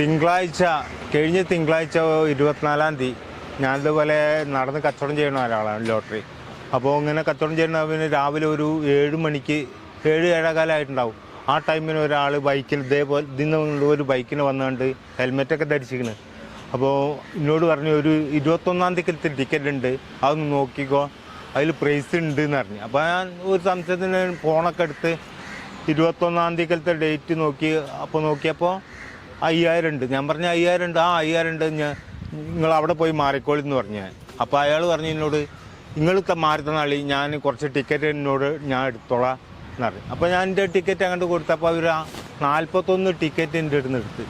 തിങ്കളാഴ്ച കഴിഞ്ഞ തിങ്കളാഴ്ച ഇരുപത്തിനാലാം തീയതി ഞാനിതുപോലെ നടന്ന് കച്ചവടം ചെയ്യുന്ന ഒരാളാണ് ലോട്ടറി. അപ്പോൾ ഇങ്ങനെ കച്ചവടം ചെയ്യുന്ന പിന്നെ രാവിലെ ഒരു ഏഴ് മണിക്ക് ഏഴ് ഏഴേകാലമായിട്ടുണ്ടാവും ആ ടൈമിന് ഒരാൾ ബൈക്കിൽ ഇതേപോലെ ഇതിന് ഒരു ബൈക്കിന് വന്നുകൊണ്ട് ഹെൽമെറ്റൊക്കെ ധരിച്ചിരിക്കുന്നത് അപ്പോൾ എന്നോട് പറഞ്ഞു ഒരു ഇരുപത്തൊന്നാം തീയതി ടിക്കറ്റ് ഉണ്ട് അതൊന്ന് നോക്കിക്കോ. അതിൽ പ്രൈസ് ഉണ്ട് എന്ന് പറഞ്ഞു. അപ്പോൾ ഞാൻ ഒരു സംശയത്തിന് ഫോണൊക്കെ എടുത്ത് ഇരുപത്തൊന്നാം തീയതിക്കലത്തെ ഡേറ്റ് നോക്കി അപ്പോൾ നോക്കിയപ്പോൾ അയ്യായിരം ഉണ്ട്. ഞാൻ പറഞ്ഞ അയ്യായിരം ഉണ്ട്. ആ അയ്യായിരം ഉണ്ട്. ഞാൻ നിങ്ങൾ അവിടെ പോയി മാറിക്കോളി എന്ന് പറഞ്ഞു ഞാൻ. അപ്പോൾ അയാൾ പറഞ്ഞു എന്നോട് നിങ്ങൾ മാറി തന്നാളി ഞാൻ കുറച്ച് ടിക്കറ്റ് എന്നോട് ഞാൻ എടുത്തോളാം എന്ന് പറഞ്ഞു. അപ്പോൾ ഞാൻ എന്റെ ടിക്കറ്റ് അങ്ങോട്ട് കൊടുത്തപ്പോൾ അവർ ആ നാൽപ്പത്തൊന്ന് ടിക്കറ്റ് എന്റെ അടുത്ത് എടുത്ത്.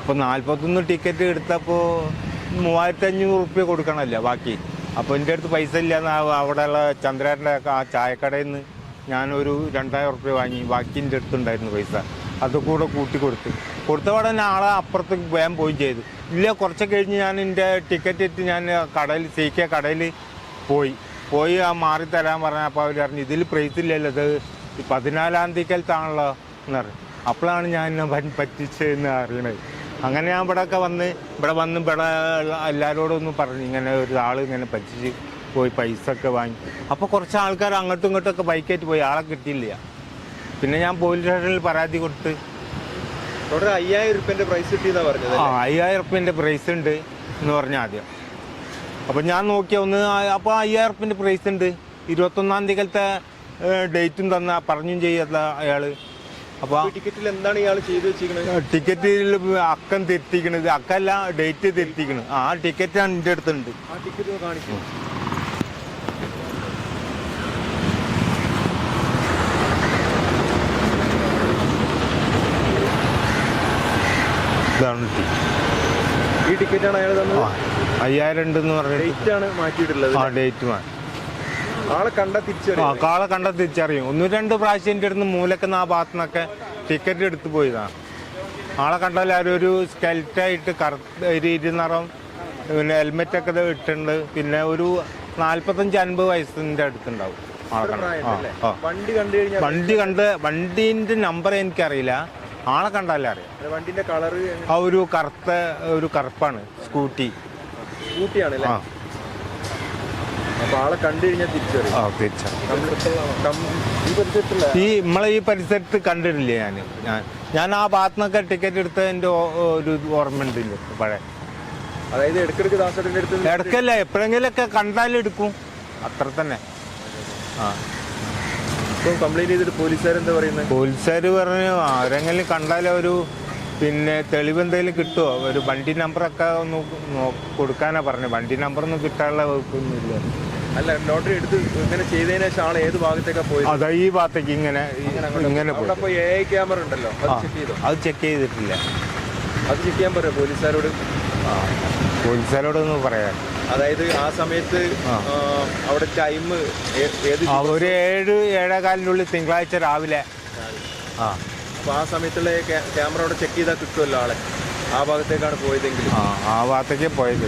അപ്പോൾ നാൽപ്പത്തൊന്ന് ടിക്കറ്റ് എടുത്തപ്പോൾ മൂവായിരത്തി അഞ്ഞൂറ് റുപ്യ കൊടുക്കണമല്ലോ ബാക്കി. അപ്പോൾ എന്റെ അടുത്ത് പൈസ ഇല്ലാന്ന് അവിടെയുള്ള ചന്ദ്രേട്ടന്റെ ആ ചായക്കടയിൽ നിന്ന് ഞാനൊരു രണ്ടായിരം റുപ്യ വാങ്ങി. ബാക്കി എന്റെ അടുത്തുണ്ടായിരുന്നു പൈസ. അത് കൂടെ കൂട്ടി കൊടുത്ത്. കൊടുത്തപാടെ തന്നെ ആളെ അപ്പുറത്തേക്ക് വേഗം പോയി ചെയ്തു. ഇല്ല കുറച്ച് കഴിഞ്ഞ് ഞാൻ എന്റെ ടിക്കറ്റ് ഇട്ട് ഞാൻ കടയിൽ സി കെ കടയിൽ പോയി. പോയി ആ മാറി തരാൻ പറഞ്ഞപ്പോൾ അവർ പറഞ്ഞു ഇതിൽ പ്രൈസ് ഇല്ലല്ലോ ഇത് പതിനാലാം തീയതിക്കലത്താണല്ലോ എന്ന് പറഞ്ഞു. അപ്പോഴാണ് ഞാൻ പറ്റിച്ചതെന്ന് അറിയണത്. അങ്ങനെ ഞാൻ ഇവിടെയൊക്കെ വന്ന് ഇവിടെ വന്ന് ഇവിടെ എല്ലാവരോടും ഒന്ന് പറഞ്ഞു ഇങ്ങനെ ഒരാൾ ഇങ്ങനെ പറ്റിച്ച് പോയി പൈസ ഒക്കെ വാങ്ങി. അപ്പോൾ കുറച്ച് ആൾക്കാർ അങ്ങോട്ടും ഇങ്ങോട്ടും ഒക്കെ ബൈക്കായിട്ട് പോയി. ആളെ കിട്ടിയില്ല. പിന്നെ ഞാൻ പോലീസ് സ്റ്റേഷനിൽ പരാതി കൊടുത്ത് അയ്യായിരം റുപ്യന്റെ പ്രൈസ് കിട്ടിയെന്നാ പറഞ്ഞത് ആ അയ്യായിരം റുപ്യന്റെ പ്രൈസ് ഉണ്ട് എന്ന് പറഞ്ഞ ആദ്യം. അപ്പം ഞാൻ നോക്കിയ ഒന്ന് അപ്പോൾ അയ്യായിരം റുപ്യന്റെ പ്രൈസ് ഉണ്ട്. ഇരുപത്തൊന്നാം തീയതിക്കലത്തെ ഡേറ്റും തന്ന പറഞ്ഞും ചെയ്യാത്ത അയാൾ അപ്പോൾ ടിക്കറ്റിൽ എന്താണ് ഇയാൾ ചെയ്തു വെച്ചിരിക്കുന്നത് ടിക്കറ്റിൽ അക്കം തിരുത്തിക്കണത് അക്കല്ല ഡേറ്റ് തിരുത്തിക്കണത് ആ ടിക്കറ്റ് എന്റെ അടുത്തുണ്ട്. ആ ടിക്കറ്റ് കാണിക്കും. ഇതാണ് ടി- ഈ ടിക്കറ്റാണ് അയാൾ തന്നത്? അയ്യായിരം ഉണ്ടെന്ന് പറഞ്ഞിട്ട്. ഡേറ്റ് ആണ് മാറ്റിയിട്ടുള്ളത് ആ ഡേറ്റ് മാ. ആളെ കണ്ട ആ തിരിച്ചറിയാം കാളെ കണ്ട തിരിച്ചറിയും. ഒന്ന് രണ്ട് പ്രാവശ്യം എന്റെ അടുത്ത് മൂലക്കുന്ന ആ ഭാഗത്തു നിന്നൊക്കെ ടിക്കറ്റ് എടുത്ത് പോയതാണ് ആളെ കണ്ടാൽ ആരും ഒരു സ്കെൽറ്റായിട്ട് കറുത്ത ഒരു ഇരുനിറം പിന്നെ ഹെൽമെറ്റൊക്കെ ഇത് ഇട്ടിട്ടുണ്ട്. പിന്നെ ഒരു നാൽപ്പത്തഞ്ച് അൻപത് വയസ്സിന്റെ അടുത്തുണ്ടാവും ആളെ കണ്ട വണ്ടി കണ്ടു വണ്ടി കണ്ട് വണ്ടീന്റെ നമ്പർ എനിക്കറിയില്ല. ആളെ കണ്ടാലേ അറിയാം. വണ്ടിന്റെ കളറ് ആ ഒരു കറുത്ത ഒരു കറുപ്പാണ് സ്കൂട്ടി. സ്കൂട്ടിയാണല്ലേ? ആ. അപ്പൊ ആളെ കണ്ടു കഴിഞ്ഞാൽ തിരിച്ചറിയാം. ആ ഈ ഈ നമ്മളെ ഈ പരിസരത്ത് കണ്ടിട്ടില്ലേ ഞാൻ ഞാൻ ഞാൻ ആ ഭാഗത്തുനിന്നൊക്കെ ടിക്കറ്റ് എടുത്ത എന്റെ ഓ- ഒരു ഓർമ്മയുണ്ടല്ലോ പഴയ. അതായത് ഇടക്കിടക്ക് ദാസേട്ടന്റെ അടുത്ത് ഇടയ്ക്കല്ല എപ്പോഴെങ്കിലൊക്കെ കണ്ടാലെടുക്കും അത്ര തന്നെ. ആ. ഇപ്പൊ കംപ്ലൈന്റ് ചെയ്തിട്ട് പോലീസുകാരെന്താ പറയുന്നത് പോലീസുകാർ പറഞ്ഞു ആരെങ്കിലും കണ്ടാലോ ഒരു പിന്നെ തെളിവ് എന്തെങ്കിലും കിട്ടുമോ ഒരു വണ്ടി നമ്പറൊക്കെ ഒന്ന് കൊടുക്കാനാ പറഞ്ഞു. വണ്ടി നമ്പറൊന്നും കിട്ടാനുള്ള വകുപ്പൊന്നുമില്ല അല്ല ലോട്ടറി എടുത്ത് ഇങ്ങനെ ചെയ്തതിനു ശേഷം ആൾ ഏത് ഭാഗത്തേക്കാ പോയി അതാ ഈ ഭാഗത്തേക്ക് ഇങ്ങനെ ഇങ്ങനെ പോയി അവിടെ അപ്പൊ എ ഐ ക്യാമറ ഉണ്ടല്ലോ. അത് ചെക്ക് ചെയ്തു? അത് ചെക്ക് ചെയ്തിട്ടില്ല. അത് ചെക്ക് ചെയ്യാൻ പറയാം പോലീസുകാരോട്? പോലീസുകാരോടൊന്ന് പറയാം. അതായത് ആ സമയത്ത് അവിടെ ടൈം ഏത് ഒരു ഏഴ് ഏഴേകാലിനുള്ളിൽ തിങ്കളാഴ്ച രാവിലെ. ആ. അപ്പൊ ആ സമയത്തുള്ള ക്യാമറ അവിടെ ചെക്ക് ചെയ്താൽ കിട്ടുമല്ലോ ആളെ. ആ ഭാഗത്തേക്കാണ് പോയതെങ്കിൽ ആ ഭാഗത്തേക്ക് പോയത്.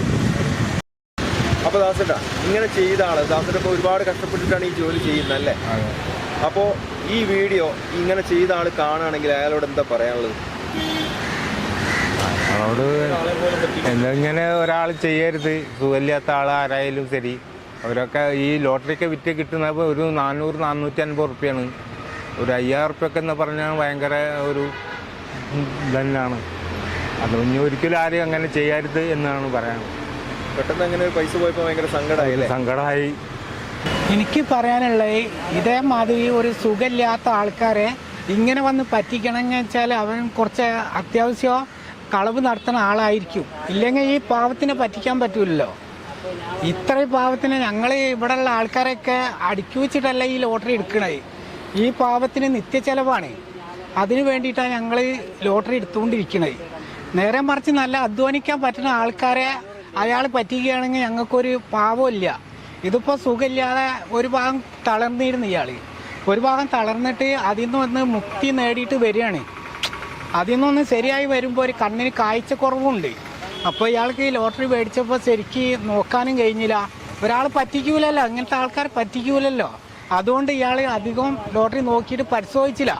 അപ്പൊ ദാസേട്ടാ ഇങ്ങനെ ചെയ്ത ആൾ ദാസേട്ട ഒരുപാട് കഷ്ടപ്പെട്ടിട്ടാണ് ഈ ജോലി ചെയ്യുന്നത് അല്ലേ? അപ്പോൾ അപ്പോ ഈ വീഡിയോ ഇങ്ങനെ ചെയ്ത ആൾ കാണുകയാണെങ്കിൽ അയാളോട് എന്താ പറയാനുള്ളത്? അവളോട് എന്തെങ്ങനെ ഒരാൾ ചെയ്യരുത് സുഖമില്ലാത്ത ആൾ ആരായാലും ശരി. അവരൊക്കെ ഈ ലോട്ടറിയൊക്കെ വിറ്റ് കിട്ടുന്നപ്പോൾ ഒരു നാനൂറ് നാനൂറ്റി അൻപത് റുപ്യാണ്. ഒരു അയ്യായിരം റുപ്യൊക്കെ എന്ന് പറഞ്ഞാൽ ഭയങ്കര ഒരു ഇതന്നെയാണ് അത് ഇനി ഒരിക്കലും ആരും അങ്ങനെ ചെയ്യരുത് എന്നാണ് പറയാൻ പെട്ടെന്ന് അങ്ങനെ ഒരു പൈസ പോയപ്പോൾ ഭയങ്കര സങ്കടമായി സങ്കടമായി. എനിക്ക് പറയാനുള്ളത് ഇതേമാതിരി ഒരു സുഖമില്ലാത്ത ആൾക്കാരെ ഇങ്ങനെ വന്ന് പറ്റിക്കണമെന്ന് വെച്ചാൽ അവൻ കുറച്ച് അത്യാവശ്യം കളവ് നടത്തുന്ന ആളായിരിക്കും. ഇല്ലെങ്കിൽ ഈ പാവത്തിനെ പറ്റിക്കാൻ പറ്റൂലല്ലോ. ഇത്രയും പാവത്തിന് ഞങ്ങൾ ഇവിടെയുള്ള ആൾക്കാരൊക്കെ അടുക്കി വെച്ചിട്ടല്ല ഈ ലോട്ടറി എടുക്കണത്? ഈ പാവത്തിന് നിത്യച്ചെലവാണ്. അതിന് വേണ്ടിയിട്ടാണ് ഞങ്ങൾ ലോട്ടറി എടുത്തുകൊണ്ടിരിക്കുന്നത് നേരെ മറിച്ച് നല്ല അധ്വാനിക്കാൻ പറ്റുന്ന ആൾക്കാരെ അയാൾ പറ്റിക്കുകയാണെങ്കിൽ ഞങ്ങൾക്കൊരു പാവമില്ല ഇതിപ്പോൾ സുഖമില്ലാതെ ഒരു ഭാഗം തളർന്നിരുന്നു ഇയാൾ ഒരു ഭാഗം തളർന്നിട്ട് അതിൽ നിന്ന് വന്ന് മുക്തി നേടിയിട്ട് വരികയാണ്. അതിൽ നിന്നൊന്ന് ശരിയായി വരുമ്പോൾ ഒരു കണ്ണിന് കാഴ്ചക്കുറവുണ്ട്. അപ്പോൾ ഇയാൾക്ക് ഈ ലോട്ടറി മേടിച്ചപ്പോൾ ശരിക്ക് നോക്കാനും കഴിഞ്ഞില്ല. ഒരാൾ പറ്റിക്കൂലല്ലോ അങ്ങനത്തെ ആൾക്കാർ പറ്റിക്കൂലല്ലോ. അതുകൊണ്ട് ഇയാൾ അധികം ലോട്ടറി നോക്കിയിട്ട് പരിശോധിച്ചില്ല.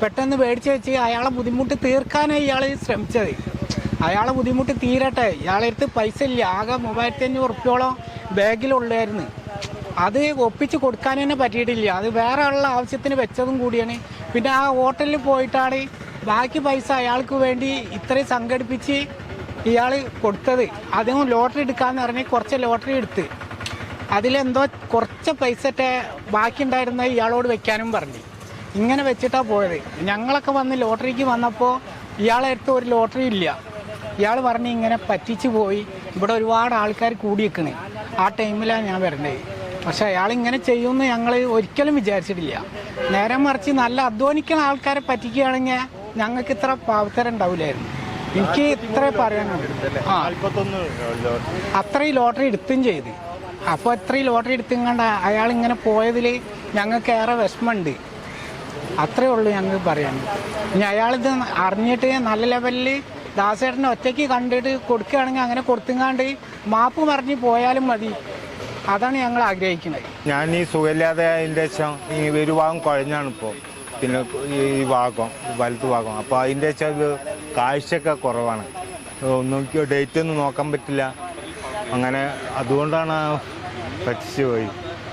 പെട്ടെന്ന് മേടിച്ച് വെച്ച് അയാളെ ബുദ്ധിമുട്ട് തീർക്കാനാണ് ഇയാൾ ശ്രമിച്ചത്. അയാളെ ബുദ്ധിമുട്ട് തീരട്ടെ. ഇയാളെ അടുത്ത് പൈസ ഇല്ല. ആകെ മൂവായിരത്തി അഞ്ഞൂറ് ഉറുപ്പ്യോളം ബാഗിലുള്ളായിരുന്നു. അത് ഒപ്പിച്ച് കൊടുക്കാൻ തന്നെ പറ്റിയിട്ടില്ല. അത് വേറെ ഉള്ള ആവശ്യത്തിന് വെച്ചതും കൂടിയാണ്. പിന്നെ ആ ഹോട്ടലിൽ പോയിട്ടാണ് ബാക്കി പൈസ അയാൾക്ക് വേണ്ടി ഇത്രയും സംഘടിപ്പിച്ച് ഇയാൾ കൊടുത്തത്. അതും ലോട്ടറി എടുക്കാന്ന് പറഞ്ഞ് കുറച്ച് ലോട്ടറി എടുത്ത്. അതിലെന്തോ കുറച്ച് പൈസറ്റെ ബാക്കി ഉണ്ടായിരുന്ന ഇയാളോട് വെക്കാനും പറഞ്ഞു. ഇങ്ങനെ വെച്ചിട്ടാ പോയത്. ഞങ്ങളൊക്കെ വന്ന് ലോട്ടറിക്ക് വന്നപ്പോൾ ഇയാളെ അടുത്ത് ഒരു ലോട്ടറി ഇല്ല. ഇയാൾ പറഞ്ഞ് ഇങ്ങനെ പറ്റിച്ചു പോയി. ഇവിടെ ഒരുപാട് ആൾക്കാർ കൂടി നിൽക്കണേ ആ ടൈമിലാണ് ഞാൻ വരണ്ടത് പക്ഷെ അയാൾ ഇങ്ങനെ ചെയ്യുമെന്ന് ഞങ്ങൾ ഒരിക്കലും വിചാരിച്ചിട്ടില്ല. നേരം മറിച്ച് നല്ല അധ്വാനിക്കുന്ന ആൾക്കാരെ പറ്റിക്കുകയാണെങ്കിൽ ഞങ്ങൾക്ക് ഇത്ര പാവത്തരം ഉണ്ടാവില്ലായിരുന്നു. എനിക്ക് ഇത്ര പറയാനുള്ളൂ. ആ. അത്രയും ലോട്ടറി എടുത്തും ചെയ്ത്. അപ്പോൾ അത്രയും ലോട്ടറി എടുത്തും കണ്ട അയാൾ ഇങ്ങനെ പോയതിൽ ഞങ്ങൾക്ക് ഏറെ വിഷമമുണ്ട്. അത്രേ ഉള്ളൂ ഞങ്ങൾ പറയാൻ. ഇനി അയാളിത് അറിഞ്ഞിട്ട് നല്ല ലെവലിൽ ദാസേട്ടനെ ഒറ്റയ്ക്ക് കണ്ടിട്ട് കൊടുക്കുകയാണെങ്കിൽ അങ്ങനെ കൊടുത്തുങ്ങാണ്ട് മാപ്പ് മറിഞ്ഞ് പോയാലും മതി. അതാണ് ഞങ്ങൾ ആഗ്രഹിക്കുന്നത്. ഞാൻ ഈ സുഖമില്ലാതെ അതിന്റെ ഒരു ഭാഗം കുഴഞ്ഞാണ് ഇപ്പോൾ പിന്നെ ഈ ഭാഗം വലത്ത് ഭാഗം അപ്പോൾ അതിന്റെ വെച്ചാൽ കാഴ്ചയൊക്കെ കുറവാണ്. ഒന്നും ഡേറ്റ് ഒന്നും നോക്കാൻ പറ്റില്ല. അങ്ങനെ അതുകൊണ്ടാണ് പറ്റിച്ചു പോയി.